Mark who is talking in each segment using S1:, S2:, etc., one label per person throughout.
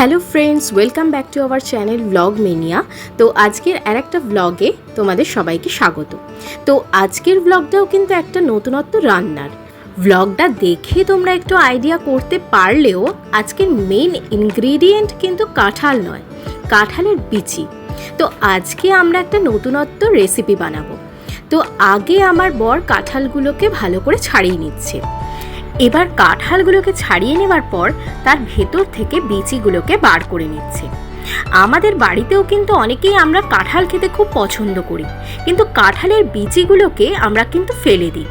S1: Hello friends, welcome back to our channel blog mania. তো আজকের আর একটা ব্লগে তোমাদের সবাইকে স্বাগত। তো আজকের ব্লগটাও কিন্তু একটা নতুনত্ব রান্নার। ব্লগটা দেখে তোমরা একটু আইডিয়া করতে পারলেও আজকের মেইন ইনগ্রিডিয়েন্ট কিন্তু কাঁঠাল নয়, কাঁঠালের বিচি। তো আজকে আমরা একটা নতুনত্ব রেসিপি বানাবো। তো আগে আমার বর কাঁঠালগুলোকে ভালো করে ছাড়িয়ে নিচ্ছে। এবার কাঁঠালগুলোকে ছাড়িয়ে নেওয়ার পর তার ভেতর থেকে বিচিগুলোকে বার করে নিচ্ছে। আমাদের বাড়িতেও কিন্তু অনেকেই আমরা কাঁঠাল খেতে খুব পছন্দ করি, কিন্তু কাঁঠালের বিচিগুলোকে আমরা কিন্তু ফেলে দিই।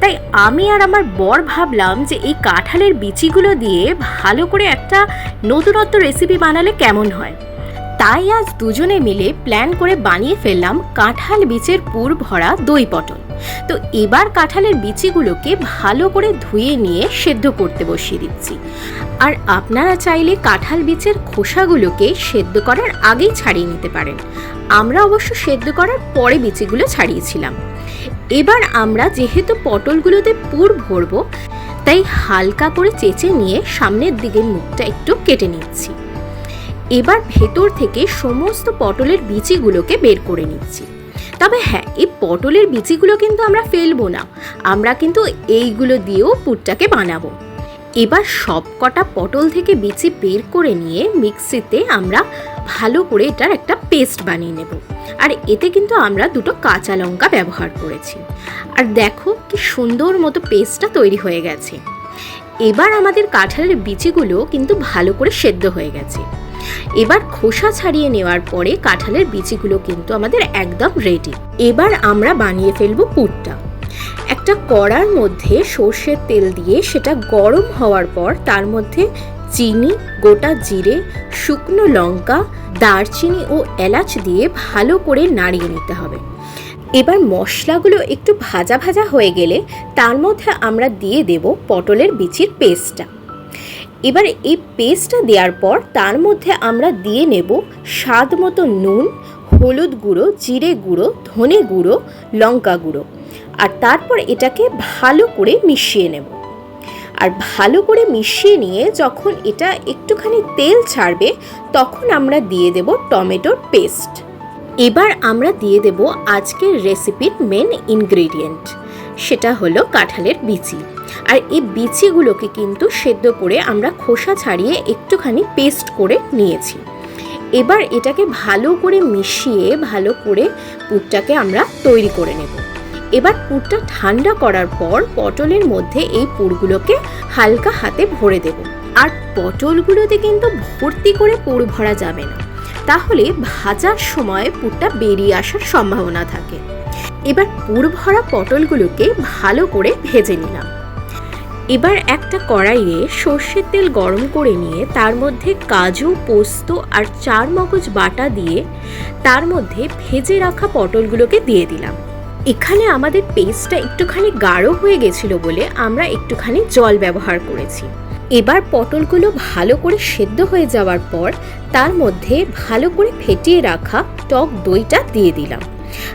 S1: তাই আমি আর আমার বর ভাবলাম যে এই কাঁঠালের বিচিগুলো দিয়ে ভালো করে একটা নতুনত্ব রেসিপি বানালে কেমন হয়। তাই আজ দুজনে মিলে প্ল্যান করে বানিয়ে ফেললাম কাঁঠাল বীচের পুর ভরা দই পটল। তো এবার কাঁঠালের বিচিগুলোকে ভালো করে ধুয়ে নিয়ে সেদ্ধ করতে বসিয়ে দিচ্ছি। আর আপনারা চাইলে কাঁঠাল বীচের খোসাগুলোকে সেদ্ধ করার আগেই ছাড়িয়ে নিতে পারেন। আমরা অবশ্য সেদ্ধ করার পরে বিচিগুলো ছাড়িয়েছিলাম। এবার আমরা যেহেতু পটলগুলোতে পুর ভরবো, তাই হালকা করে চেঁচে নিয়ে সামনের দিকের মুখটা একটু কেটে নিচ্ছি। এবার ভেতর থেকে সমস্ত পটলের বিচিগুলোকে বের করে নিচ্ছি। তবে হ্যাঁ এই পটলের বিচিগুলো কিন্তু আমরা ফেলব না। আমরা কিন্তু এইগুলো দিয়েও পুরটাকে বানাবো। এবার সব কটা পটল থেকে বিচি বের করে নিয়ে মিক্সিতে আমরা ভালো করে এটার একটা পেস্ট বানিয়ে নেব। আর এতে কিন্তু আমরা দুটো কাঁচা লঙ্কা ব্যবহার করেছি। আর দেখো কি সুন্দর মতো পেস্টটা তৈরি হয়ে গেছে। এবার আমাদের কাঁঠালের বিচিগুলো কিন্তু ভালো করে সেদ্ধ হয়ে গেছে। এবার খোসা ছাড়িয়ে নেওয়ার পরে কাঁঠালের বিচিগুলো কিন্তু আমাদের একদম রেডি এবার আমরা বানিয়ে ফেলব পুরটা। একটা কড়ার মধ্যে সর্ষের তেল দিয়ে সেটা গরম হওয়ার পর তার মধ্যে চিনি, গোটা জিরে, শুকনো লঙ্কা, দারচিনি ও এলাচ দিয়ে ভালো করে নাড়িয়ে নিতে হবে। এবার মশলাগুলো একটু ভাজা ভাজা হয়ে গেলে তার মধ্যে আমরা দিয়ে দেব পটলের বিচির পেস্টটা এবার এই পেস্টটা দেওয়ার পর তার মধ্যে আমরা দিয়ে নেব স্বাদ মতো নুন, হলুদ গুঁড়ো, জিরে গুঁড়ো, ধনে গুঁড়ো, লঙ্কা গুঁড়ো। আর তারপর এটাকে ভালো করে মিশিয়ে নেব। আর ভালো করে মিশিয়ে নিয়ে যখন এটা একটুখানি তেল ছাড়বে, তখন আমরা দিয়ে দেব টমেটোর পেস্ট এবার আমরা দিয়ে দেব আজকের রেসিপির মেন ইনগ্রেডিয়েন্ট সেটা হলো কাঁঠালের বিচি। আর এই বিচিগুলোকে কিন্তু সেদ্ধ করে আমরা খোসা ছাড়িয়ে একটুখানি পেস্ট করে নিয়েছি। এবার এটাকে ভালো করে মিশিয়ে, ভালো করে পুরটাকে আমরা তৈরি করে নেব। এবার পুরটা ঠান্ডা করার পর পটলের মধ্যে এই পুরগুলোকে হালকা হাতে ভরে দেব। আর পটলগুলোতে কিন্তু ভর্তি করে পুর ভরা যাবে না। তাহলে ভাজার সময় পুরটা বেরিয়ে আসার সম্ভাবনা থাকে। এবার পুর ভরা পটলগুলোকে ভালো করে ভেজে নিলাম। এবার একটা কড়াইয়ে সর্ষের তেল গরম করে নিয়ে তার মধ্যে কাজু, পোস্ত আর চার মগজ বাটা দিয়ে তার মধ্যে ভেজে রাখা পটলগুলোকে দিয়ে দিলাম। এখানে আমাদের পেস্টটা একটুখানি গাঢ় হয়ে গেছিল বলে আমরা একটুখানি জল ব্যবহার করেছি। এবার পটলগুলো ভালো করে সেদ্ধ হয়ে যাওয়ার পর তার মধ্যে ভালো করে ফেটিয়ে রাখা টক দইটা দিয়ে দিলাম।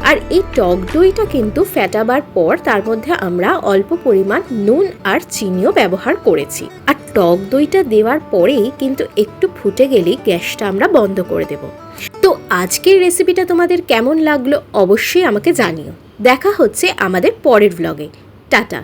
S1: আর এই টক দইটা কিন্তু ফেটাবার পর তার মধ্যে আমরা অল্প পরিমাণ নুন আর চিনিও ব্যবহার করেছি। আর টক দইটা দেওয়ার পরেই কিন্তু একটু ফুটে গেলেই গ্যাসটা আমরা বন্ধ করে দেব। তো আজকের রেসিপিটা তোমাদের কেমন লাগল অবশ্যই আমাকে জানিও। দেখা হচ্ছে আমাদের পরের ব্লগে টাটা!